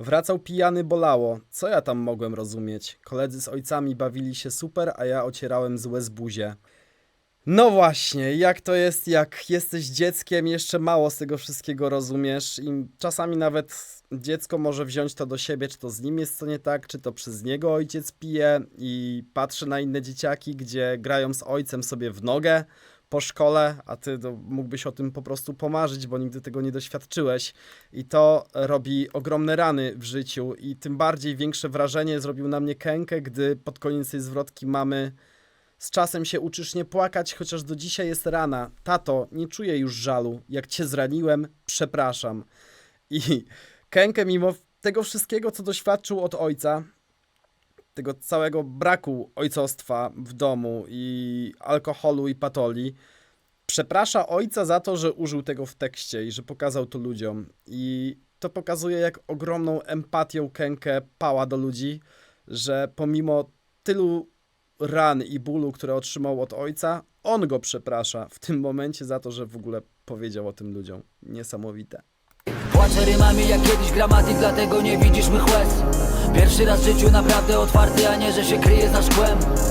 Wracał pijany bolało. Co ja tam mogłem rozumieć? Koledzy z ojcami bawili się super, a ja ocierałem złe z buzie. No właśnie, jak to jest, jak jesteś dzieckiem, jeszcze mało z tego wszystkiego rozumiesz i czasami nawet dziecko może wziąć to do siebie, czy to z nim jest co nie tak, czy to przez niego ojciec pije i patrzy na inne dzieciaki, gdzie grają z ojcem sobie w nogę po szkole, a ty to mógłbyś o tym po prostu pomarzyć, bo nigdy tego nie doświadczyłeś i to robi ogromne rany w życiu i tym bardziej większe wrażenie zrobił na mnie Kękę, gdy pod koniec tej zwrotki mamy z czasem się uczysz nie płakać, chociaż do dzisiaj jest rana. Tato, nie czuję już żalu. Jak cię zraniłem, przepraszam. I Kenkę, mimo tego wszystkiego, co doświadczył od ojca, tego całego braku ojcostwa w domu i alkoholu i patoli, przeprasza ojca za to, że użył tego w tekście i że pokazał to ludziom. I to pokazuje, jak ogromną empatią Kenkę pała do ludzi, że pomimo tylu ran i bólu, które otrzymał od ojca, on go przeprasza w tym momencie za to, że w ogóle powiedział o tym ludziom. Niesamowite. Płaczę rymami jak kiedyś gramatyk, dlatego nie widzisz mych łez. Pierwszy raz w życiu naprawdę otwarty, a nie, że się kryje za szkłem